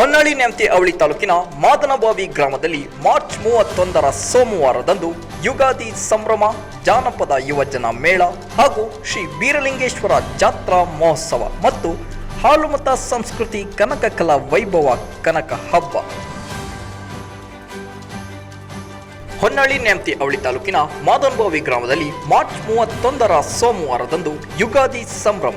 ಹೊನ್ನಾಳಿ ನೇಮತಿ ಅವಳಿ ತಾಲೂಕಿನ ಮಾದನಬಾವಿ ಗ್ರಾಮದಲ್ಲಿ ಮಾರ್ಚ್ ಮೂವತ್ತೊಂದರ ಸೋಮವಾರದಂದು ಯುಗಾದಿ ಸಂಭ್ರಮ, ಜಾನಪದ ಯುವಜನ ಮೇಳ ಹಾಗೂ ಶ್ರೀ ಬೀರಲಿಂಗೇಶ್ವರ ಜಾತ್ರಾ ಮಹೋತ್ಸವ ಮತ್ತು ಹಾಲುಮತ ಸಂಸ್ಕೃತಿ ಕನಕ ಕಲಾ ವೈಭವ ಕನಕ ಹಬ್ಬ. ಹೊನ್ನಾಳಿ ನೇಮತಿ ಅವಳಿ ತಾಲೂಕಿನ ಮಾದನಬಾವಿ ಗ್ರಾಮದಲ್ಲಿ ಮಾರ್ಚ್ ಮೂವತ್ತೊಂದರ ಸೋಮವಾರದಂದು ಯುಗಾದಿ ಸಂಭ್ರಮ.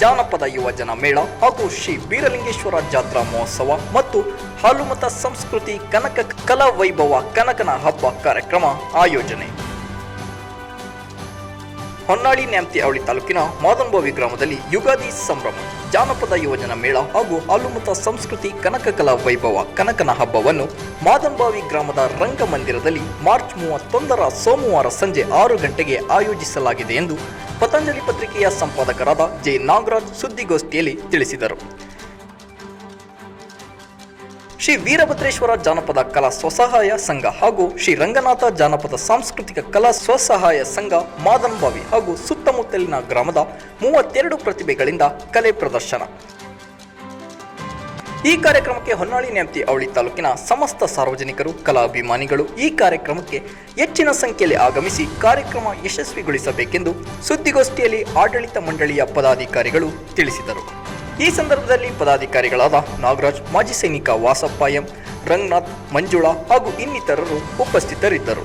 ಜಾನಪದ ಯುವಜನ ಮೇಳ ಹಾಗೂ ಶ್ರೀ ಬೀರಲಿಂಗೇಶ್ವರ ಜಾತ್ರಾ ಮಹೋತ್ಸವ ಮತ್ತು ಹಾಲುಮತ ಸಂಸ್ಕೃತಿ ಕನಕ ಕಲಾ ವೈಭವ ಕನಕನ ಹಬ್ಬ ಕಾರ್ಯಕ್ರಮ ಆಯೋಜನೆ. ಹೊನ್ನಾಳಿ ನ್ಯಾಮತಿ ತಾಲೂಕಿನ ಮಾದಂಬೋವಿ ಗ್ರಾಮದಲ್ಲಿ ಯುಗಾದಿ ಸಂಭ್ರಮ, ಜಾನಪದ ಯುವಜನ ಮೇಳ ಹಾಗೂ ಹಾಲುಮತ ಸಂಸ್ಕೃತಿ ಕನಕ ಕಲಾ ವೈಭವ, ಕನಕನ ಹಬ್ಬವನ್ನು ಮಾದಂಬಾವಿ ಗ್ರಾಮದ ರಂಗಮಂದಿರದಲ್ಲಿ ಮಾರ್ಚ್ ಮೂವತ್ತೊಂದರ ಸೋಮವಾರ ಸಂಜೆ ಆರು ಗಂಟೆಗೆ ಆಯೋಜಿಸಲಾಗಿದೆ ಎಂದು ಪತಂಜಲಿ ಪತ್ರಿಕೆಯ ಸಂಪಾದಕರಾದ ಜೆ ನಾಗರಾಜ್ ಸುದ್ದಿಗೋಷ್ಠಿಯಲ್ಲಿ ತಿಳಿಸಿದರು. ಶ್ರೀ ವೀರಭದ್ರೇಶ್ವರ ಜಾನಪದ ಕಲಾ ಸ್ವಸಹಾಯ ಸಂಘ ಹಾಗೂ ಶ್ರೀ ರಂಗನಾಥ ಜಾನಪದ ಸಾಂಸ್ಕೃತಿಕ ಕಲಾ ಸ್ವಸಹಾಯ ಸಂಘ ಮಾದನಬಾವಿ ಹಾಗೂ ಸುತ್ತಮುತ್ತಲಿನ ಗ್ರಾಮದ ಮೂವತ್ತೆರಡು ಪ್ರತಿಭೆಗಳಿಂದ ಕಲೆ ಪ್ರದರ್ಶನ. ಈ ಕಾರ್ಯಕ್ರಮಕ್ಕೆ ಹೊನ್ನಾಳಿ ನ್ಯಾಮತಿ ಅವಳಿ ತಾಲೂಕಿನ ಸಮಸ್ತ ಸಾರ್ವಜನಿಕರು, ಕಲಾಭಿಮಾನಿಗಳು ಈ ಕಾರ್ಯಕ್ರಮಕ್ಕೆ ಹೆಚ್ಚಿನ ಸಂಖ್ಯೆಯಲ್ಲಿ ಆಗಮಿಸಿ ಕಾರ್ಯಕ್ರಮ ಯಶಸ್ವಿಗೊಳಿಸಬೇಕೆಂದು ಸುದ್ದಿಗೋಷ್ಠಿಯಲ್ಲಿ ಆಡಳಿತ ಮಂಡಳಿಯ ಪದಾಧಿಕಾರಿಗಳು ತಿಳಿಸಿದರು. ಈ ಸಂದರ್ಭದಲ್ಲಿ ಪದಾಧಿಕಾರಿಗಳಾದ ನಾಗರಾಜ್ ಮಾಜಿ ಸೈನಿಕ ವಾಸಪ್ಪ ಎಂ ರಂಗನಾಥ್ ಮಂಜುಳಾ ಹಾಗೂ ಇನ್ನಿತರರು ಉಪಸ್ಥಿತರಿದ್ದರು.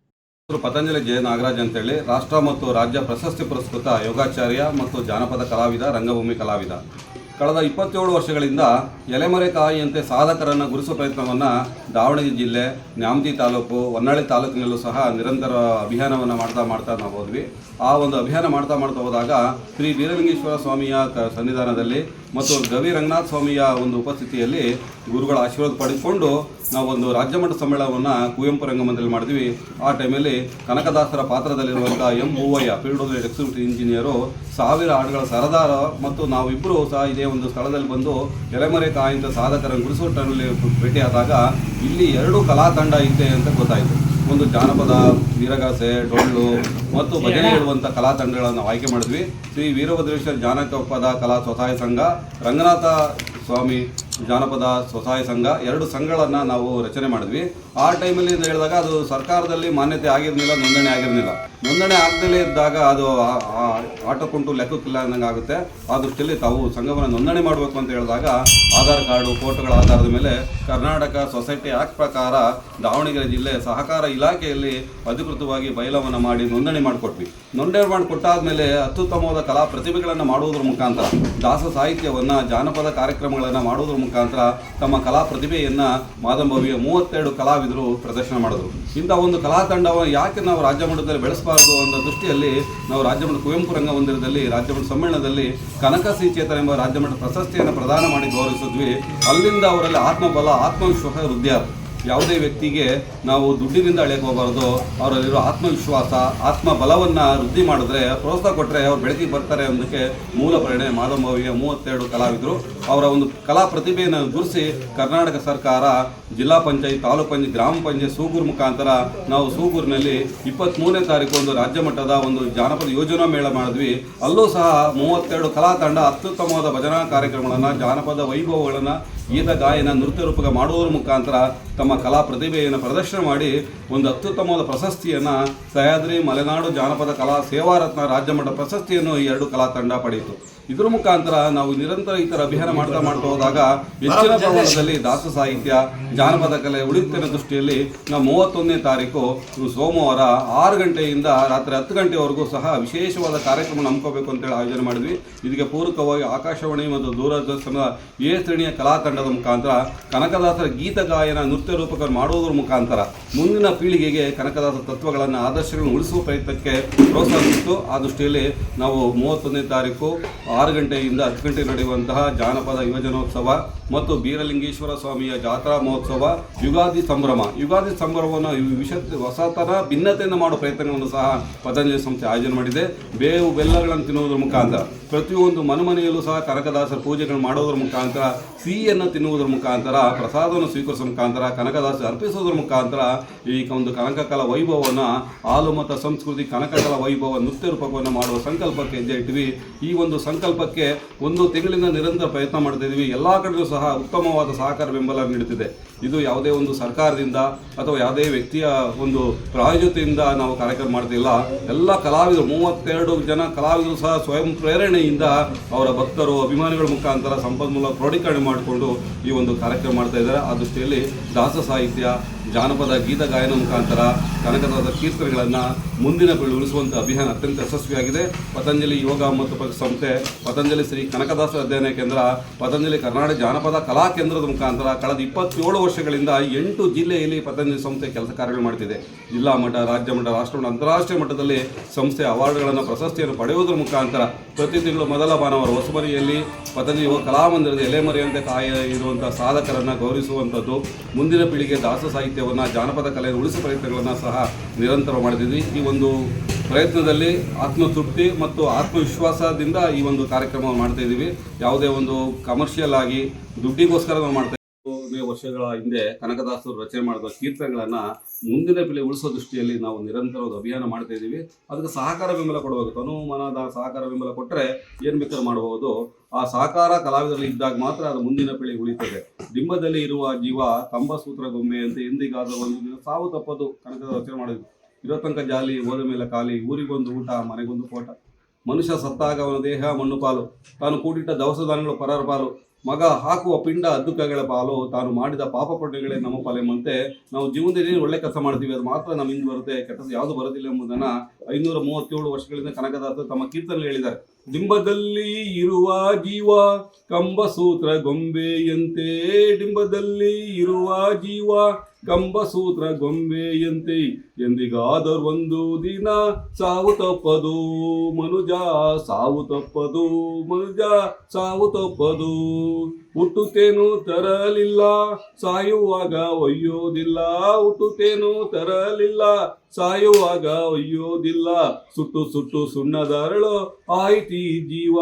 Patanjali Jaya Nagaraj ಅಂತೇಳಿ ರಾಷ್ಟ್ರ ಮತ್ತು ರಾಜ್ಯ ಪ್ರಶಸ್ತಿ ಪುರಸ್ಕೃತ ಯೋಗಾಚಾರ್ಯ ಮತ್ತು ಜಾನಪದ ಕಲಾವಿದ, ರಂಗಭೂಮಿ ಕಲಾವಿದ. ಕಳೆದ ಇಪ್ಪತ್ತೇಳು ವರ್ಷಗಳಿಂದ ಎಲೆಮರೆ ಕಾಯಿಯಂತೆ ಸಾಧಕರನ್ನು ಗುರುಸುವ ಪ್ರಯತ್ನವನ್ನು ದಾವಣಗೆರೆ ಜಿಲ್ಲೆ, ನ್ಯಾಮತಿ ತಾಲೂಕು, ಹೊನ್ನಾಳಿ ತಾಲೂಕಿನಲ್ಲೂ ಸಹ ನಿರಂತರ ಅಭಿಯಾನವನ್ನು ಮಾಡ್ತಾ ಮಾಡ್ತಾ ನಾವು ಹೋದ್ವಿ. ಆ ಒಂದು ಅಭಿಯಾನ ಮಾಡ್ತಾ ಮಾಡ್ತಾ ಹೋದಾಗ ಶ್ರೀ ಬೀರಲಿಂಗೇಶ್ವರ ಸ್ವಾಮಿಯ ಸನ್ನಿಧಾನದಲ್ಲಿ ಮತ್ತು ಗವಿ ರಂಗನಾಥ ಸ್ವಾಮಿಯ ಒಂದು ಉಪಸ್ಥಿತಿಯಲ್ಲಿ ಗುರುಗಳ ಆಶೀರ್ವಾದ ಪಡೆದುಕೊಂಡು ನಾವು ಒಂದು ರಾಜ್ಯ ಮಟ್ಟ ಸಮ್ಮೇಳನವನ್ನು ಕುವೆಂಪು ರಂಗಮಂದಿರಲ್ಲಿ ಮಾಡಿದ್ವಿ. ಆ ಟೈಮಲ್ಲಿ ಕನಕದಾಸರ ಪಾತ್ರದಲ್ಲಿರುವಂಥ M Huvayya field executive engineer, ಸಾವಿರ ಹಾಡುಗಳ ಸರದಾರ ಮತ್ತು ನಾವಿಬ್ಬರು ಸಹ ಇದೇ ಒಂದು ಸ್ಥಳದಲ್ಲಿ ಬಂದು ಎಲೆಮರೆ ಕಾಯಿಂದ ಸಾಧಕರನ್ನು ಗುರುಸೋಟಲ್ಲಿ ಭೇಟಿಯಾದಾಗ ಇಲ್ಲಿ ಎರಡು ಕಲಾತಂಡ ಇದೆ ಅಂತ ಗೊತ್ತಾಯಿತು. ಒಂದು ಜಾನಪದ ವೀರಗಾಸೆ ಡೊಳ್ಳು ಮತ್ತು ಭಜನೆ ಇರುವಂಥ ಕಲಾ ತಂಡಗಳನ್ನು ಆಯ್ಕೆ ಮಾಡಿದ್ವಿ. ಶ್ರೀ ವೀರಭದ್ರೇಶ್ವರ ಜಾನಪದ ಕಲಾ ಸ್ವಸಹಾಯ ಸಂಘ ರಂಗನಾಥ ಸ್ವಾಮಿ ಜಾನಪದ ಸ್ವಸಹಾಯ ಸಂಘ ಎರಡು ಸಂಘಗಳನ್ನು ನಾವು ರಚನೆ ಮಾಡಿದ್ವಿ. ಆ ಟೈಮಲ್ಲಿ ಅಂತ ಹೇಳಿದಾಗ ಅದು ಸರ್ಕಾರದಲ್ಲಿ ಮಾನ್ಯತೆ ಆಗಿರಲಿಲ್ಲ ನೋಂದಣಿ ಆಗಿರಲಿಲ್ಲ. ನೋಂದಣಿ ಆಗದಲ್ಲೇ ಇದ್ದಾಗ ಅದು ಆಟಕ್ಕುಂಟು ಲೆಕ್ಕಕ್ಕಿಲ್ಲ ಅನ್ನಂಗೆ ಆಗುತ್ತೆ. ಆ ದೃಷ್ಟಿಯಲ್ಲಿ ತಾವು ಸಂಘವನ್ನು ನೋಂದಣಿ ಮಾಡಬೇಕು ಅಂತ ಹೇಳಿದಾಗ ಆಧಾರ್ ಕಾರ್ಡು ಫೋಟೋಗಳ ಆಧಾರದ ಮೇಲೆ ಕರ್ನಾಟಕ ಸೊಸೈಟಿ ಆಕ್ಟ್ ಪ್ರಕಾರ ದಾವಣಗೆರೆ ಜಿಲ್ಲೆ ಸಹಕಾರ ಇಲಾಖೆಯಲ್ಲಿ ಅಧಿಕೃತವಾಗಿ ಬಯಲವನ್ನು ಮಾಡಿ ನೋಂದಣಿ ಮಾಡಿಕೊಟ್ವಿ. ನೋಂದಣಿ ಮಾಡಿಕೊಟ್ಟಾದ್ಮೇಲೆ ಅತ್ಯುತ್ತಮವಾದ ಕಲಾ ಪ್ರತಿಭೆಗಳನ್ನು ಮಾಡುವುದರ ಮುಖಾಂತರ, ದಾಸ ಸಾಹಿತ್ಯವನ್ನು ಜಾನಪದ ಕಾರ್ಯಕ್ರಮಗಳನ್ನು ಮಾಡುವುದರ ಮುಖಾಂತರ ತಮ್ಮ ಕಲಾ ಪ್ರತಿಭೆಯನ್ನು ಮಾದಂಬವಿಯ ಮೂವತ್ತೆರಡು ಕಲಾವಿದರು ಪ್ರದರ್ಶನ ಮಾಡಿದ್ರು. ಇಂಥ ಒಂದು ಕಲಾ ತಂಡವನ್ನು ಯಾಕೆ ನಾವು ರಾಜ್ಯ ಮಟ್ಟದಲ್ಲಿ ಬೆಳೆಸಬಾರ್ದು ಅನ್ನೋ ದೃಷ್ಟಿಯಲ್ಲಿ ನಾವು ರಾಜ್ಯ ಮಟ್ಟ ಕುವೆಂಪು ರಂಗಮಂದಿರದಲ್ಲಿ ರಾಜ್ಯ ಮಟ್ಟ ಸಮ್ಮೇಳನದಲ್ಲಿ ಕನಕ ಸಿಚೇತನ ಎಂಬ ರಾಜ್ಯ ಮಟ್ಟ ಪ್ರಶಸ್ತಿಯನ್ನು ಪ್ರದಾನ ಮಾಡಿ ಗೌರವಿಸಿದ್ವಿ. ಅಲ್ಲಿಂದ ಅವರಲ್ಲಿ ಆತ್ಮಬಲ, ಆತ್ಮವಿಶ್ವಾಸ ವೃದ್ಧಿ ಆಯ್ತು ಯಾವುದೇ ವ್ಯಕ್ತಿಗೆ ನಾವು ದುಡ್ಡಿನಿಂದ ಅಳೆಯಕ್ಕೆ ಹೋಗಬಾರ್ದು, ಅವರಲ್ಲಿರೋ ಆತ್ಮವಿಶ್ವಾಸ ಆತ್ಮ ಬಲವನ್ನು ವೃದ್ಧಿ ಮಾಡಿದ್ರೆ, ಪ್ರೋತ್ಸಾಹ ಕೊಟ್ಟರೆ ಅವ್ರು ಬೆಳಕಿಗೆ ಬರ್ತಾರೆ ಅನ್ನೋದಕ್ಕೆ ಮೂಲ ಪ್ರೇರಣೆ ಮಾಧವಭಾವಿಯ ಮೂವತ್ತೆರಡು ಕಲಾವಿದರು. ಅವರ ಒಂದು ಕಲಾ ಪ್ರತಿಭೆಯನ್ನು ಗುರುಸಿ ಕರ್ನಾಟಕ ಸರ್ಕಾರ, ಜಿಲ್ಲಾ ಪಂಚಾಯತ್, ತಾಲೂಕು ಪಂಚಾಯತ್, ಗ್ರಾಮ ಪಂಚಾಯತ್, ಸೂಗೂರು ಮುಖಾಂತರ ನಾವು ಸೂಗೂರಿನಲ್ಲಿ ಇಪ್ಪತ್ತ್ಮೂರನೇ ತಾರೀಕು ಒಂದು ರಾಜ್ಯ ಮಟ್ಟದ ಒಂದು ಜಾನಪದ ಯೋಜನಾ ಮೇಳ ಮಾಡಿದ್ವಿ. ಅಲ್ಲೂ ಸಹ ಮೂವತ್ತೆರಡು ಕಲಾ ತಂಡ ಅತ್ಯುತ್ತಮವಾದ ಭಜನಾ ಕಾರ್ಯಕ್ರಮಗಳನ್ನು, ಜಾನಪದ ವೈಭವಗಳನ್ನು ಗೀತ ಗಾಯನ ನೃತ್ಯ ರೂಪಕ ಮಾಡುವುದರ ಮುಖಾಂತರ ತಮ್ಮ ಕಲಾ ಪ್ರತಿಭೆಯನ್ನು ಪ್ರದರ್ಶನ ಮಾಡಿ ಒಂದು ಅತ್ಯುತ್ತಮವಾದ ಪ್ರಶಸ್ತಿಯನ್ನು ಸಹ್ಯಾದ್ರಿ ಮಲೆನಾಡು ಜಾನಪದ ಕಲಾ ಸೇವಾರತ್ನ ರಾಜ್ಯ ಮಟ್ಟ ಪ್ರಶಸ್ತಿಯನ್ನು ಈ ಎರಡು ಕಲಾ ತಂಡ ಪಡೆಯಿತು. ಇದರ ಮುಖಾಂತರ ನಾವು ನಿರಂತರ ಈ ಥರ ಅಭಿಯಾನ ಮಾಡ್ತಾ ಮಾಡ್ತಾ ಹೋದಾಗ ಹೆಚ್ಚಿನ ಪ್ರಮಾಣದಲ್ಲಿ ದಾಸ ಸಾಹಿತ್ಯ ಜಾನಪದ ಕಲೆ ಉಳಿತಿನ ದೃಷ್ಟಿಯಲ್ಲಿ ನಾವು ಮೂವತ್ತೊಂದನೇ ತಾರೀಕು ಸೋಮವಾರ ಆರು ಗಂಟೆಯಿಂದ ರಾತ್ರಿ ಹತ್ತು ಗಂಟೆವರೆಗೂ ಸಹ ವಿಶೇಷವಾದ ಕಾರ್ಯಕ್ರಮ ನಂಬ್ಕೋಬೇಕು ಅಂತೇಳಿ ಆಯೋಜನೆ ಮಾಡಿದ್ವಿ. ಇದಕ್ಕೆ ಪೂರಕವಾಗಿ ಆಕಾಶವಾಣಿ ಮತ್ತು ದೂರದರ್ಶನದ ಎ ಶ್ರೇಣಿಯ ಕಲಾ ತಂಡದ ಮುಖಾಂತರ ಕನಕದಾಸರ ಗೀತ ಗಾಯನ ನೃತ್ಯ ರೂಪಕ ಮಾಡುವುದರ ಮುಖಾಂತರ ಮುಂದಿನ ಪೀಳಿಗೆಗೆ ಕನಕದಾಸ ತತ್ವಗಳನ್ನು ಆದರ್ಶಗಳನ್ನು ಉಳಿಸುವ ಪ್ರಯತ್ನಕ್ಕೆ ಪ್ರೋತ್ಸಾಹಿಸಿತ್ತು. ಆ ದೃಷ್ಟಿಯಲ್ಲಿ ನಾವು ಮೂವತ್ತೊಂದನೇ ತಾರೀಕು ಆರು ಗಂಟೆಯಿಂದ ಹತ್ತು ಗಂಟೆ ನಡೆಯುವಂತಹ ಜಾನಪದ ಯುವಜನೋತ್ಸವ ಮತ್ತು ಬೀರಲಿಂಗೇಶ್ವರ ಸ್ವಾಮಿಯ ಜಾತ್ರಾ ಮಹೋತ್ಸವ, ಯುಗಾದಿ ಸಂಭ್ರಮ. ಯುಗಾದಿ ಸಂಭ್ರಮವನ್ನು ವಿಷ, ಹೊಸತನ, ಭಿನ್ನತೆಯನ್ನು ಮಾಡುವ ಪ್ರಯತ್ನವನ್ನು ಸಹ ಪತಂಜಲಿ ಸಂಸ್ಥೆ ಆಯೋಜನೆ ಮಾಡಿದೆ. ಬೇವು ಬೆಲ್ಲಗಳನ್ನು ತಿನ್ನುವುದರ ಮುಖಾಂತರ, ಪ್ರತಿಯೊಂದು ಮನೆಮನೆಯಲ್ಲೂ ಸಹ ಕನಕದಾಸರ ಪೂಜೆಗಳನ್ನು ಮಾಡೋದ್ರ ಮುಖಾಂತರ, ಸಿಹಿಯನ್ನು ತಿನ್ನುವುದರ ಮುಖಾಂತರ, ಪ್ರಸಾದವನ್ನು ಸ್ವೀಕರಿಸುವ ಮುಖಾಂತರ ಕನಕದಾಸ ಅರ್ಪಿಸುವುದರ ಮುಖಾಂತರ ಈ ಒಂದು ಕನಕಕಲಾ ವೈಭವವನ್ನು ಹಾಲು ಮತ್ತು ಸಂಸ್ಕೃತಿ ಕನಕಕಲಾ ವೈಭವ ನೃತ್ಯ ರೂಪಕವನ್ನು ಮಾಡುವ ಸಂಕಲ್ಪಕ್ಕೆ ಹೆಜ್ಜೆ ಇಟ್ಟಿವಿ ಈ ಒಂದು ಸಂಕಲ್ಪಕ್ಕೆ ಒಂದು ತಿಂಗಳಿಂದ ನಿರಂತರ ಪ್ರಯತ್ನ ಮಾಡ್ತಾ ಇದ್ದೀವಿ. ಎಲ್ಲ ಕಡೆಯೂ ಸಹ ಉತ್ತಮವಾದ ಸಹಕಾರ ಬೆಂಬಲ ನೀಡುತ್ತಿದೆ. ಇದು ಯಾವುದೇ ಒಂದು ಸರ್ಕಾರದಿಂದ ಅಥವಾ ಯಾವುದೇ ವ್ಯಕ್ತಿಯ ಒಂದು ಪ್ರಾಯೋಜತೆಯಿಂದ ನಾವು ಕಾರ್ಯಕ್ರಮ ಮಾಡ್ತಿಲ್ಲ ಎಲ್ಲ ಕಲಾವಿದರು, ಮೂವತ್ತೆರಡು ಜನ ಕಲಾವಿದರು ಸಹ ಸ್ವಯಂ ಪ್ರೇರಣೆಯಿಂದ ಅವರ ಭಕ್ತರು, ಅಭಿಮಾನಿಗಳ ಮುಖಾಂತರ ಸಂಪನ್ಮೂಲ ಕ್ರೋಢೀಕರಣ ಮಾಡಿಕೊಂಡು ಈ ಒಂದು ಕಾರ್ಯಕ್ರಮ ಮಾಡ್ತಾ ಇದ್ದಾರೆ. ಆ ದೃಷ್ಟಿಯಲ್ಲಿ ದಾಸ ಸಾಹಿತ್ಯ, ಜಾನಪದ ಗೀತ ಗಾಯನ ಮುಖಾಂತರ ಕನಕದಾಸ ಕೀರ್ತನೆಗಳನ್ನು ಮುಂದಿನ ಬೆಳೆ ಉಳಿಸುವಂಥ ಅಭಿಯಾನ ಅತ್ಯಂತ ಯಶಸ್ವಿಯಾಗಿದೆ. ಪತಂಜಲಿ ಯೋಗ ಮತ್ತು ಸಂಸ್ಥೆ, ಪತಂಜಲಿ ಶ್ರೀ ಕನಕದಾಸ ಅಧ್ಯಯನ ಕೇಂದ್ರ, ಪತಂಜಲಿ ಕರ್ನಾಟಕ ಜಾನಪದ ಕಲಾ ಕೇಂದ್ರದ ಮುಖಾಂತರ ಕಳೆದ ಇಪ್ಪತ್ತೇಳು ವರ್ಷಗಳಿಂದ ಎಂಟು ಜಿಲ್ಲೆಯಲ್ಲಿ ಪತಂಜಲಿ ಸಂಸ್ಥೆ ಕೆಲಸ ಕಾರ್ಯಗಳು ಮಾಡ್ತಿದೆ. ಜಿಲ್ಲಾ ಮಟ್ಟ, ರಾಜ್ಯ ಮಟ್ಟ ರಾಷ್ಟ್ರ ಮಟ್ಟ ಅಂತಾರಾಷ್ಟ್ರೀಯ ಮಟ್ಟದಲ್ಲಿ ಸಂಸ್ಥೆ ಅವಾರ್ಡ್ಗಳನ್ನು, ಪ್ರಶಸ್ತಿಯನ್ನು ಪಡೆಯುವುದರ ಮುಖಾಂತರ ಪ್ರತಿ ತಿಂಗಳು ಮೊದಲ ಭಾನುವಾರ ಹೊಸಮನೆಯಲ್ಲಿ ಪತಂಜಲಿ ಯುವ ಕಲಾಮಂದಿರದ ಎಲೆಮರೆಯಂತೆ ಕಾಯ ಇರುವಂಥ ಸಾಧಕರನ್ನು ಗೌರವಿಸುವಂಥದ್ದು ಮುಂದಿನ ಪೀಳಿಗೆ ದಾಸ ಸಾಹಿತ್ಯವನ್ನು, ಜಾನಪದ ಕಲೆಯನ್ನು ಉಳಿಸುವ ಪ್ರಯತ್ನಗಳನ್ನು ಸಹ ನಿರಂತರ ಮಾಡಿದ್ದೀವಿ ಈ ಒಂದು ಪ್ರಯತ್ನದಲ್ಲಿ ಆತ್ಮತೃಪ್ತಿ ಮತ್ತು ಆತ್ಮವಿಶ್ವಾಸದಿಂದ ಈ ಒಂದು ಕಾರ್ಯಕ್ರಮವನ್ನು ಮಾಡ್ತಾ ಇದ್ದೀವಿ. ಯಾವುದೇ ಒಂದು ಕಮರ್ಷಿಯಲ್ ಆಗಿ ದುಡ್ಡಿಗೋಸ್ಕರ ನಾವು ಮಾಡ್ತಾ. ವರ್ಷಗಳ ಹಿಂದೆ ಕನಕದಾಸರು ರಚನೆ ಮಾಡಿದ ಕೀರ್ತನೆಗಳನ್ನು ಮುಂದಿನ ಪೀಳಿಗೆ ಉಳಿಸೋ ದೃಷ್ಟಿಯಲ್ಲಿ ನಾವು ನಿರಂತರ ಒಂದು ಅಭಿಯಾನ ಮಾಡ್ತಾ ಇದ್ದೀವಿ. ಅದಕ್ಕೆ ಸಹಕಾರ ಬೆಂಬಲ ಕೊಡಬೇಕು. ತನು ಮನದ ಸಹಕಾರ ಬೆಂಬಲ ಕೊಟ್ಟರೆ ಏನು ಬೇಕಾದ್ರೂ ಮಾಡಬಹುದು ಆ ಸಹಕಾರ ಕಲಾವಿದರಲ್ಲಿ ಇದ್ದಾಗ ಮಾತ್ರ ಅದು ಮುಂದಿನ ಪೀಳಿಗೆ ಉಳಿತದೆ. ಡಿಂಬದಲ್ಲಿ ಇರುವ ಜೀವ ಕಂಬ ಸೂತ್ರ ಗೊಂಬೆ ಅಂತ ಎಂದಿಗಾದ ಒಂದು ದಿನ ಸಾವು ತಪ್ಪದು ಕನಕದ ರಚನೆ ಮಾಡಿದ್ವಿ ಇರೋ ತನಕ ಜಾಲಿ, ಹೋದ ಮೇಲೆ ಖಾಲಿ, ಊರಿಗೊಂದು ಊಟ, ಮನೆಗೊಂದು ಕೋಟ ಮನುಷ್ಯ ಸತ್ತಾಗ ಅವನ ದೇಹ ಮಣ್ಣು ಪಾಲು. ತಾನು ಕೂಡಿಟ್ಟ ದವಸ ಧಾನ್ಯಗಳು ಪಾಲು. ಮಗ ಹಾಕುವ ಪಿಂಡ ಅದ್ದುಕಗಳ ಪಾಲು, ತಾನು ಮಾಡಿದ ಪಾಪ ಪುಣ್ಯಗಳೇ ನಮ್ಮ ಪಾಲೆಂಬಂತೆ ನಾವು ಜೀವನದಲ್ಲಿ ಒಳ್ಳೆ ಕೆಲಸ ಮಾಡ್ತೀವಿ, ಅದು ಮಾತ್ರ ನಮ್ಮ ಹಿಂದೆ ಬರುತ್ತೆ, ಕೆಟ್ಟದ್ದು ಯಾವುದು ಬರೋದಿಲ್ಲ ಎಂಬುದನ್ನು ಐನೂರ ಮೂವತ್ತೇಳು ವರ್ಷಗಳಿಂದ ಕನಕದಾಸರು ತಮ್ಮ ಕೀರ್ತನೆ ಹೇಳಿದ್ದಾರೆ. ಡಿಂಬದಲ್ಲಿ ಇರುವ ಜೀವ ಕಂಬಸೂತ್ರ ಗೊಂಬೆಯಂತೆ ಡಿಂಬದಲ್ಲಿ ಇರುವ ಜೀವ ಕಂಬಸೂತ್ರ ಗೊಂಬೆಯಂತೆ. ಎಂದಿಗಾದರೂ ಒಂದು ದಿನ ಸಾವು ತಪ್ಪದು ಮನುಜ, ಸಾವು ತಪ್ಪದು ಮನುಜ, ಸಾವು ತಪ್ಪದು. ಹುಟ್ಟುತ್ತೇನು ತರಲಿಲ್ಲ, ಸಾಯುವಾಗ ಒಯ್ಯೋದಿಲ್ಲ. ಹುಟ್ಟುತ್ತೇನು ತರಲಿಲ್ಲ, ಸಾಯುವಾಗ ಒಯ್ಯೋದಿಲ್ಲ. ಸುಟ್ಟು ಸುಟ್ಟು ಸುಣ್ಣದರಳು ಆಯ್ತಿ ಜೀವ.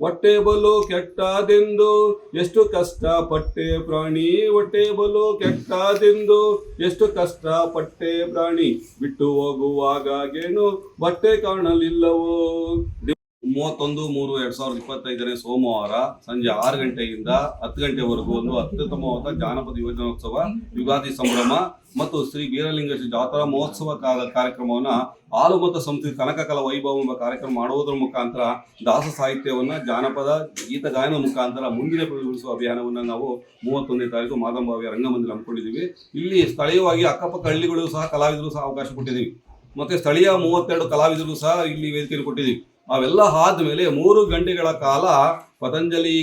ಹೊಟ್ಟೆ ಬಲು ಕೆಟ್ಟದೆಂದು, ಎಷ್ಟು ಕಷ್ಟ ಪಟ್ಟೆ ಪ್ರಾಣಿ. ಹೊಟ್ಟೆ ಬಲು ಕೆಟ್ಟದೆಂದು, ಎಷ್ಟು ಕಷ್ಟ ಪಟ್ಟೆ ಪ್ರಾಣಿ. ಬಿಟ್ಟು ಹೋಗುವಾಗೇನು ಬಟ್ಟೆ ಕಾಣಲಿಲ್ಲವೋ. ಮೂವತ್ತೊಂದು, ಮೂರು, ಎರಡ್ ಸಾವಿರದ ಇಪ್ಪತ್ತೈದನೇ ಸೋಮವಾರ ಸಂಜೆ ಆರು ಗಂಟೆಯಿಂದ ಹತ್ತು ಗಂಟೆವರೆಗೂ ಒಂದು ಅತ್ಯುತ್ತಮವಾದ ಜಾನಪದ ಯೋಜನೋತ್ಸವ, ಯುಗಾದಿ ಸಂಭ್ರಮ ಮತ್ತು ಶ್ರೀ ಬೀರಲಿಂಗೇಶ್ವರ ಜಾತ್ರಾ ಮಹೋತ್ಸವ ಕಾರ್ಯಕ್ರಮವನ್ನು ಹಾಲು ಮತ್ತು ಸಂಸ್ಕೃತಿ ಕನಕಕಲ ವೈಭವ ಎಂಬ ಕಾರ್ಯಕ್ರಮ ಮಾಡುವುದರ ಮುಖಾಂತರ ದಾಸ ಸಾಹಿತ್ಯವನ್ನ ಜಾನಪದ ಗೀತ ಗಾಯನ ಮುಖಾಂತರ ಮುಂದಿನ ಪ್ರತಿಭಟಿಸುವ ಅಭಿಯಾನವನ್ನ ನಾವು ಮೂವತ್ತೊಂದನೇ ತಾರೀಕು ಮಾದಂಬಾವಿಯ ರಂಗಮಂದಿರ ಹಮ್ಮಿಕೊಂಡಿದ್ದೀವಿ. ಇಲ್ಲಿ ಸ್ಥಳೀಯವಾಗಿ ಅಕ್ಕಪಕ್ಕ ಹಳ್ಳಿಗಳು ಸಹ ಕಲಾವಿದರು ಸಹ ಅವಕಾಶ ಕೊಟ್ಟಿದ್ದೀವಿ. ಮತ್ತೆ ಸ್ಥಳೀಯ ಮೂವತ್ತೆರಡು ಕಲಾವಿದರು ಸಹ ಇಲ್ಲಿ ವೇದಿಕೆಯನ್ನು ಕೊಟ್ಟಿದ್ದೀವಿ. ಅವೆಲ್ಲ ಆದ್ಮೇಲೆ ಮೂರು ಗಂಟೆಗಳ ಕಾಲ ಪತಂಜಲಿ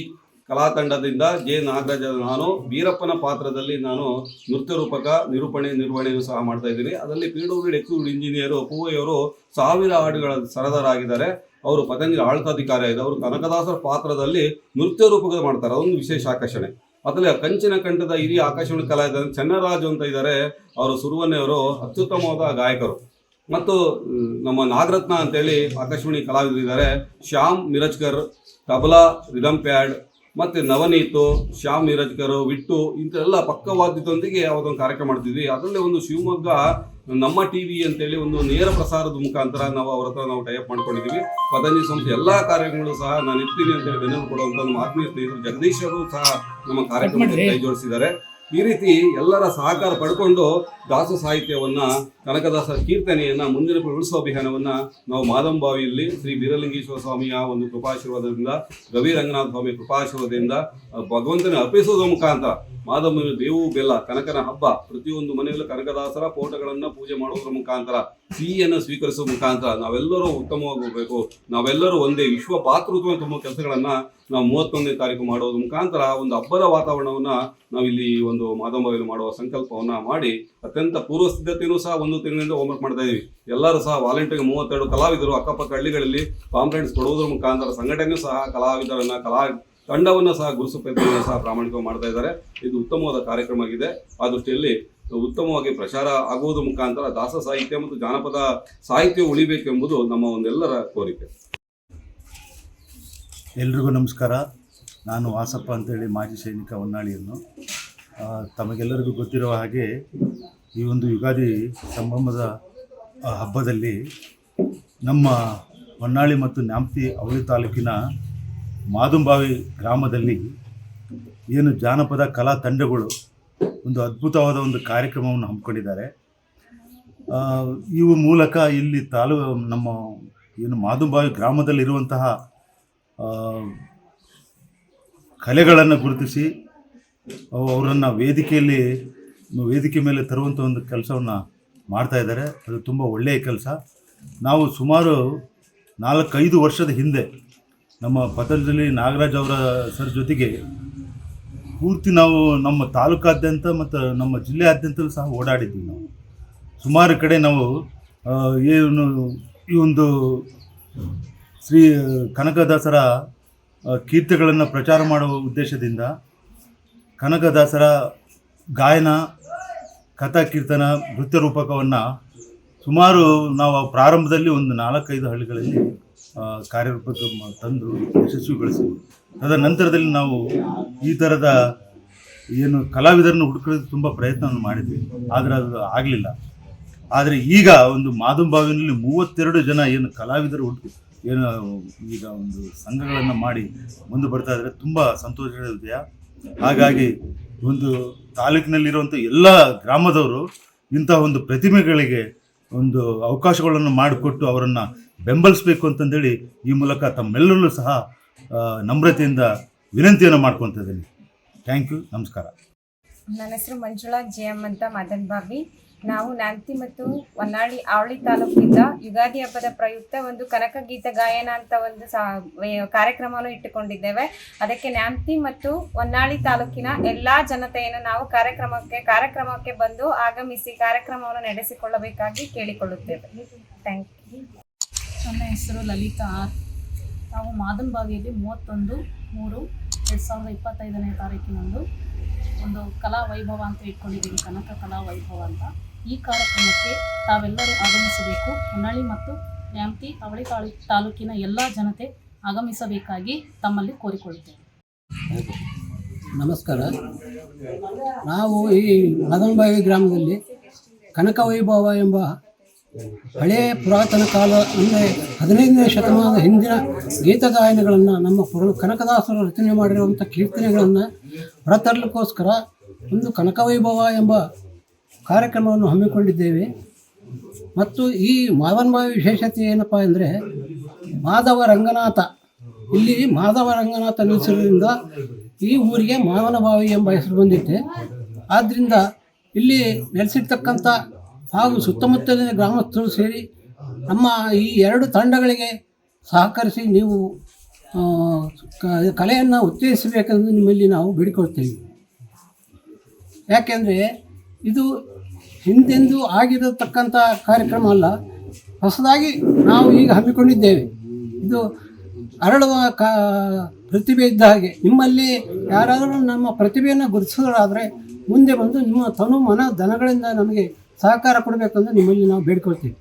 ಕಲಾತಂಡದಿಂದ ಜೆ. ನಾಗರಾಜ ನಾನು ವೀರಪ್ಪನ ಪಾತ್ರದಲ್ಲಿ ನಾನು ನೃತ್ಯ ರೂಪಕ ನಿರೂಪಣೆ, ನಿರ್ವಹಣೆಯನ್ನು ಸಹ ಮಾಡ್ತಾ ಇದ್ದೀನಿ. ಅದರಲ್ಲಿ ಪಿ ಡಬ್ಲ್ಯೂ ಇಂಜಿನಿಯರು, ಪೂವೆಯವರು ಸಾವಿರ ಹಾಡುಗಳ ಸರದರಾಗಿದ್ದಾರೆ. ಅವರು ಪತಂಜಲಿ ಆಳ್ತಾಧಿಕಾರಿ ಆಗಿದೆ ಅವರು ಕನಕದಾಸರ ಪಾತ್ರದಲ್ಲಿ ನೃತ್ಯ ರೂಪಕ ಮಾಡ್ತಾರೆ. ಅದೊಂದು ವಿಶೇಷ ಆಕರ್ಷಣೆ. ಅದರಲ್ಲಿ ಕಂಚಿನ ಕಂಠದ ಹಿರಿಯ ಆಕಾಶವಾಣಿ ಕಲಾವಿದ ಚೆನ್ನರಾಜು ಅಂತ ಇದ್ದಾರೆ. ಅವರು ಸುರುವನ್ನೆಯವರು ಅತ್ಯುತ್ತಮವಾದ ಗಾಯಕರು. ಮತ್ತು ನಮ್ಮ ನಾಗರತ್ನ ಅಂತೇಳಿ ಆಕಾಶವಾಣಿ ಕಲಾವಿದರಿದ್ದಾರೆ. ಶ್ಯಾಮ್ ಮಿರಜ್ಕರ್ ತಬಲಾ ರಿದಮ್ ಪ್ಯಾಡ್ ಮತ್ತು ನವನೀತು ಶ್ಯಾಮ್ ಮಿರಜ್ಕರ್ ವಿಟ್ಟು ಇಂಥೆಲ್ಲ ಪಕ್ಕವಾದ್ಯದೊಂದಿಗೆ ಅವತ್ತೊಂದು ಕಾರ್ಯಕ್ರಮ ಮಾಡ್ತಿದ್ವಿ. ಅದರಲ್ಲೇ ಒಂದು ಶಿವಮೊಗ್ಗ ನಮ್ಮ ಟಿ ವಿ ಅಂತೇಳಿ ಒಂದು ನೇರ ಪ್ರಸಾರದ ಮುಖಾಂತರ ನಾವು ಅವ್ರ ಹತ್ರ ನಾವು ಟೈಪ್ ಮಾಡ್ಕೊಂಡಿದ್ದೀವಿ. ಪತಂಜಲಿ ಸಂಸ್ಥೆ ಎಲ್ಲ ಕಾರ್ಯಕ್ರಮಗಳು ಸಹ ನಾನು ಇರ್ತೀನಿ ಅಂತೇಳಿ ಬೆನ್ನೆಲು ಕೊಡುವಂಥ ನಮ್ಮ ಆತ್ಮೀಯ ಸ್ನೇಹಿತರು ಜಗದೀಶ್ ಅವರು ಸಹ ನಮ್ಮ ಕಾರ್ಯಕ್ರಮಕ್ಕೆ ಕೈ ಜೋಡಿಸಿದ್ದಾರೆ. ಈ ರೀತಿ ಎಲ್ಲರ ಸಹಕಾರ ಪಡ್ಕೊಂಡು ದಾಸ ಸಾಹಿತ್ಯವನ್ನ ಕನಕದಾಸರ ಕೀರ್ತನೆಯನ್ನ, ಮುಂದಿನ ಉಳಿಸುವ ಅಭಿಯಾನವನ್ನ ನಾವು ಮಾದಂಬಾವಿಯಲ್ಲಿ ಶ್ರೀ ಬೀರಲಿಂಗೇಶ್ವರ ಸ್ವಾಮಿಯ ಒಂದು ಕೃಪಾಶೀರ್ವಾದದಿಂದ ರವಿ ರಂಗನಾಥ ಸ್ವಾಮಿಯ ಕೃಪಾಶೀರ್ವಾದದಿಂದ ಭಗವಂತನ ಅರ್ಪಿಸುವುದರ ಮುಖಾಂತರ ಮಾದಮ್ಮನ ಬೇವು ಬೆಲ್ಲ ಕನಕನ ಹಬ್ಬ, ಪ್ರತಿಯೊಂದು ಮನೆಯಲ್ಲೂ ಕನಕದಾಸರ ಫೋಟೋಗಳನ್ನ ಪೂಜೆ ಮಾಡುವುದರ ಮುಖಾಂತರ, ಸಿಹಿಯನ್ನು ಸ್ವೀಕರಿಸುವ ಮುಖಾಂತರ ನಾವೆಲ್ಲರೂ ಉತ್ತಮವಾಗಿ ಹೋಗ್ಬೇಕು ನಾವೆಲ್ಲರೂ ಒಂದೇ ವಿಶ್ವ ಪಾತೃತ್ವ ತುಂಬ ಕೆಲಸಗಳನ್ನ ನಾವು ಮೂವತ್ತೊಂದನೇ ತಾರೀಕು ಮಾಡೋದ್ರ ಮುಖಾಂತರ ಒಂದು ಹಬ್ಬದ ವಾತಾವರಣವನ್ನ ನಾವಿಲ್ಲಿ ಒಂದು ಮಾದಂಬವಿಯಲ್ಲಿ ಮಾಡುವ ಸಂಕಲ್ಪವನ್ನ ಮಾಡಿ ಅತ್ಯಂತ ಪೂರ್ವ ಸಿದ್ಧತೆಯೂ ಸಹ ಒಂದು ತಿಂಗಳಿಂದ ಹೋಮ್ವರ್ಕ್ ಮಾಡ್ತಾ ಇದೀವಿ. ಎಲ್ಲರೂ ಸಹ ವಾಲಂಟಿಯರ್ ಮೂವತ್ತೆರಡು ಕಲಾವಿದರು, ಅಕ್ಕಪಕ್ಕ ಹಳ್ಳಿಗಳಲ್ಲಿ ಕಾಂಪ್ಲೇಂಟ್ಸ್ ಕೊಡುವುದರ ಮುಖಾಂತರ ಸಂಘಟನೆಯೂ ಸಹ ಕಲಾವಿದರನ್ನ, ಕಲಾ ತಂಡವನ್ನು ಸಹ ಗುರುಸು ಸಹ ಪ್ರಾಮಾಣಿಕವಾಗಿ ಮಾಡ್ತಾ ಇದ್ದಾರೆ. ಇದು ಉತ್ತಮವಾದ ಕಾರ್ಯಕ್ರಮ ಆಗಿದೆ. ಆ ದೃಷ್ಟಿಯಲ್ಲಿ ಉತ್ತಮವಾಗಿ ಪ್ರಚಾರ ಆಗುವುದು ಮುಖಾಂತರ ದಾಸ ಸಾಹಿತ್ಯ ಮತ್ತು ಜಾನಪದ ಸಾಹಿತ್ಯ ಉಳಿಬೇಕೆಂಬುದು ನಮ್ಮ ಒಂದೆಲ್ಲರ ಕೋರಿಕೆ. ಎಲ್ರಿಗೂ ನಮಸ್ಕಾರ. ನಾನು ವಾಸಪ್ಪ ಅಂತೇಳಿ, ಮಾಜಿ ಸೈನಿಕ ಹೊನ್ನಾಳಿಯನ್ನು. ತಮಗೆಲ್ಲರಿಗೂ ಗೊತ್ತಿರುವ ಹಾಗೆ ಈ ಒಂದು ಯುಗಾದಿ ಸಂಭ್ರಮದ ಹಬ್ಬದಲ್ಲಿ ನಮ್ಮ ಹೊನ್ನಾಳಿ ಮತ್ತು ನ್ಯಾಮ್ತಿ ಅವಳಿ ತಾಲೂಕಿನ ಮಾದುಂಬಾವಿ ಗ್ರಾಮದಲ್ಲಿ ಏನು ಜಾನಪದ ಕಲಾ ತಂಡಗಳು ಒಂದು ಅದ್ಭುತವಾದ ಒಂದು ಕಾರ್ಯಕ್ರಮವನ್ನು ಹಮ್ಮಿಕೊಂಡಿದ್ದಾರೆ. ಇವು ಮೂಲಕ ಇಲ್ಲಿ ತಾಲೂ, ನಮ್ಮ ಏನು ಮಾದುಂಬಾವಿ ಗ್ರಾಮದಲ್ಲಿರುವಂತಹ ಕಲೆಗಳನ್ನು ಗುರುತಿಸಿ ಅವರನ್ನು ವೇದಿಕೆಯಲ್ಲಿ, ವೇದಿಕೆ ಮೇಲೆ ತರುವಂಥ ಒಂದು ಕೆಲಸವನ್ನು ಮಾಡ್ತಾ ಇದ್ದಾರೆ. ಅದು ತುಂಬ ಒಳ್ಳೆಯ ಕೆಲಸ. ನಾವು ಸುಮಾರು ನಾಲ್ಕೈದು ವರ್ಷದ ಹಿಂದೆ ನಮ್ಮ ಪತಂಜಲಿ ನಾಗರಾಜ್ ಅವರ ಸರ್ ಜೊತೆಗೆ ಪೂರ್ತಿ ನಾವು ನಮ್ಮ ತಾಲೂಕಾದ್ಯಂತ ಮತ್ತು ನಮ್ಮ ಜಿಲ್ಲೆಯಾದ್ಯಂತಲೂ ಸಹ ಓಡಾಡಿದ್ವಿ ನಾವು. ಸುಮಾರು ಕಡೆ ನಾವು ಏನು ಈ ಒಂದು ಶ್ರೀ ಕನಕದಾಸರ ಕೀರ್ತಿಗಳನ್ನು ಪ್ರಚಾರ ಮಾಡುವ ಉದ್ದೇಶದಿಂದ ಕನಕದಾಸರ ಗಾಯನ ಕಥಾ ಕೀರ್ತನ ನೃತ್ಯ ರೂಪಕವನ್ನು ಸುಮಾರು ನಾವು ಪ್ರಾರಂಭದಲ್ಲಿ ಒಂದು ನಾಲ್ಕೈದು ಹಳ್ಳಿಗಳಲ್ಲಿ ಕಾರ್ಯರೂಪಕ್ಕೆ ತಂದು ಯಶಸ್ವಿಗೊಳಿಸಿದ್ವಿ. ತದನಂತರದಲ್ಲಿ ನಾವು ಈ ಥರದ ಏನು ಕಲಾವಿದರನ್ನು ಹುಡುಕೋದು ತುಂಬ ಪ್ರಯತ್ನವನ್ನು ಮಾಡಿದ್ವಿ. ಆದರೆ ಅದು ಆಗಲಿಲ್ಲ. ಆದರೆ ಈಗ ಒಂದು ಮಾದುಂಬಾವಿನಲ್ಲಿ ಮೂವತ್ತೆರಡು ಜನ ಏನು ಕಲಾವಿದರು ಹುಟ್ಟು ಏನು ಈಗ ಒಂದು ಸಂಘಗಳನ್ನು ಮಾಡಿ ಮುಂದೆ ಬರ್ತಾ ಇದ್ದಾರೆ ತುಂಬ ಸಂತೋಷ ವಿಷಯ ಹಾಗಾಗಿ ಒಂದು ತಾಲೂಕಿನಲ್ಲಿರುವಂಥ ಎಲ್ಲ ಗ್ರಾಮದವರು ಇಂತಹ ಒಂದು ಪ್ರತಿಮೆಗಳಿಗೆ ಒಂದು ಅವಕಾಶಗಳನ್ನು ಮಾಡಿಕೊಟ್ಟು ಅವರನ್ನು ಬೆಂಬಲಿಸಬೇಕು ಅಂತಂದೇಳಿ ಈ ಮೂಲಕ ತಮ್ಮೆಲ್ಲರಲ್ಲೂ ಸಹ ನಮ್ರತೆಯಿಂದ ವಿನಂತಿಯನ್ನು ಮಾಡ್ಕೊತಾ ಇದ್ದೀನಿ. ಥ್ಯಾಂಕ್ ಯು ನಮಸ್ಕಾರ. ನನ್ನ ಹೆಸರು ಮಂಜುಳಾ ಜೆ ಎಂ ಅಂತ ಮದನ್ ಬಾಬಿ ನಾವು ನಾಂತಿ ಮತ್ತು ಹೊನ್ನಾಳಿ ಆವಳಿ ತಾಲೂಕಿನಿಂದ ಯುಗಾದಿ ಹಬ್ಬದ ಪ್ರಯುಕ್ತ ಒಂದು ಕನಕ ಗೀತ ಗಾಯನ ಅಂತ ಒಂದು ಕಾರ್ಯಕ್ರಮವನ್ನು ಇಟ್ಟುಕೊಂಡಿದ್ದೇವೆ. ಅದಕ್ಕೆ ನ್ಯಾಮತಿ ಮತ್ತು ಹೊನ್ನಾಳಿ ತಾಲೂಕಿನ ಎಲ್ಲಾ ಜನತೆಯನ್ನು ನಾವು ಕಾರ್ಯಕ್ರಮಕ್ಕೆ ಕಾರ್ಯಕ್ರಮಕ್ಕೆ ಬಂದು ಆಗಮಿಸಿ ಕಾರ್ಯಕ್ರಮವನ್ನು ನಡೆಸಿಕೊಳ್ಳಬೇಕಾಗಿ ಕೇಳಿಕೊಳ್ಳುತ್ತೇವೆ. ಥ್ಯಾಂಕ್ ಯು ನನ್ನ ಹೆಸರು ಲಲಿತಾ ಆರ್. ನಾವು ಮಾದನ್ಬಾವಿಯಲ್ಲಿ ಮೂವತ್ತೊಂದು, ಮೂರು, ಎರಡು ಸಾವಿರದ ಇಪ್ಪತ್ತೈದನೇ ತಾರೀಕಿನಂದು ಒಂದು ಕಲಾ ವೈಭವ ಅಂತ ಇಟ್ಕೊಂಡಿದ್ದೀವಿ, ಕನಕ ಕಲಾ ವೈಭವ ಅಂತ. ಈ ಕಾರ್ಯಕ್ರಮಕ್ಕೆ ತಾವೆಲ್ಲರೂ ಆಗಮಿಸಬೇಕು. ಹೊನ್ನಾಳಿ ಮತ್ತು ನ್ಯಾಮತಿ ಅವಳಿ ತಾಳು ತಾಲೂಕಿನ ಎಲ್ಲ ಜನತೆ ಆಗಮಿಸಬೇಕಾಗಿ ತಮ್ಮಲ್ಲಿ ಕೋರಿಕೊಳ್ಳುತ್ತೇವೆ. ನಮಸ್ಕಾರ. ನಾವು ಈ ಮದನಬಾವಿ ಗ್ರಾಮದಲ್ಲಿ ಕನಕ ವೈಭವ ಎಂಬ ಹಳೆಯ ಪುರಾತನ ಕಾಲ, ಅಂದರೆ ಹದಿನೈದನೇ ಶತಮಾನದ ಹಿಂದಿನ ಗೀತಗಾಯನಗಳನ್ನು ನಮ್ಮ ಪುರ, ಕನಕದಾಸರು ರಚನೆ ಮಾಡಿರುವಂಥ ಕೀರ್ತನೆಗಳನ್ನು ಹೊರತರಲಿಕ್ಕೋಸ್ಕರ ಒಂದು ಕನಕವೈಭವ ಎಂಬ ಕಾರ್ಯಕ್ರಮವನ್ನು ಹಮ್ಮಿಕೊಂಡಿದ್ದೇವೆ. ಮತ್ತು ಈ ಮಾದನಬಾವಿ ವಿಶೇಷತೆ ಏನಪ್ಪ ಅಂದರೆ, ಮಾಧವ ರಂಗನಾಥ, ಇಲ್ಲಿ ಮಾಧವ ರಂಗನಾಥ ನೆಲೆಸಿರೋದ್ರಿಂದ ಈ ಊರಿಗೆ ಮಾವನಬಾವಿ ಎಂಬ ಹೆಸರು ಬಂದಿತ್ತೆ. ಆದ್ದರಿಂದ ಇಲ್ಲಿ ನೆಲೆಸಿರ್ತಕ್ಕಂಥ ಹಾಗೂ ಸುತ್ತಮುತ್ತಲಿನ ಗ್ರಾಮಸ್ಥರು ಸೇರಿ ನಮ್ಮ ಈ ಎರಡು ತಂಡಗಳಿಗೆ ಸಹಕರಿಸಿ ನೀವು ಕಲೆಯನ್ನು ಉತ್ತೇಜಿಸಬೇಕೆಂದು ನಿಮ್ಮಲ್ಲಿ ನಾವು ಬೇಡಿಕೊಳ್ತೇವೆ. ಯಾಕೆಂದರೆ ಇದು ಹಿಂದೆಂದೂ ಆಗಿರತಕ್ಕಂಥ ಕಾರ್ಯಕ್ರಮ ಅಲ್ಲ, ಹೊಸದಾಗಿ ನಾವು ಈಗ ಹಮ್ಮಿಕೊಂಡಿದ್ದೇವೆ. ಇದು ಅರಳುವ ಕ, ಪ್ರತಿಭೆ ಇದ್ದ ಹಾಗೆ. ನಿಮ್ಮಲ್ಲಿ ಯಾರಾದರೂ ನಮ್ಮ ಪ್ರತಿಭೆಯನ್ನು ಗುರುತಿಸೋದಾದರೆ ಮುಂದೆ ಬಂದು ನಿಮ್ಮ ತನು ಮನ ದನಗಳಿಂದ ನಮಗೆ ಸಹಕಾರ ಕೊಡಬೇಕಂದ್ರೆ ನಿಮ್ಮಲ್ಲಿ ನಾವು ಬೇಡ್ಕೊಳ್ತೀವಿ.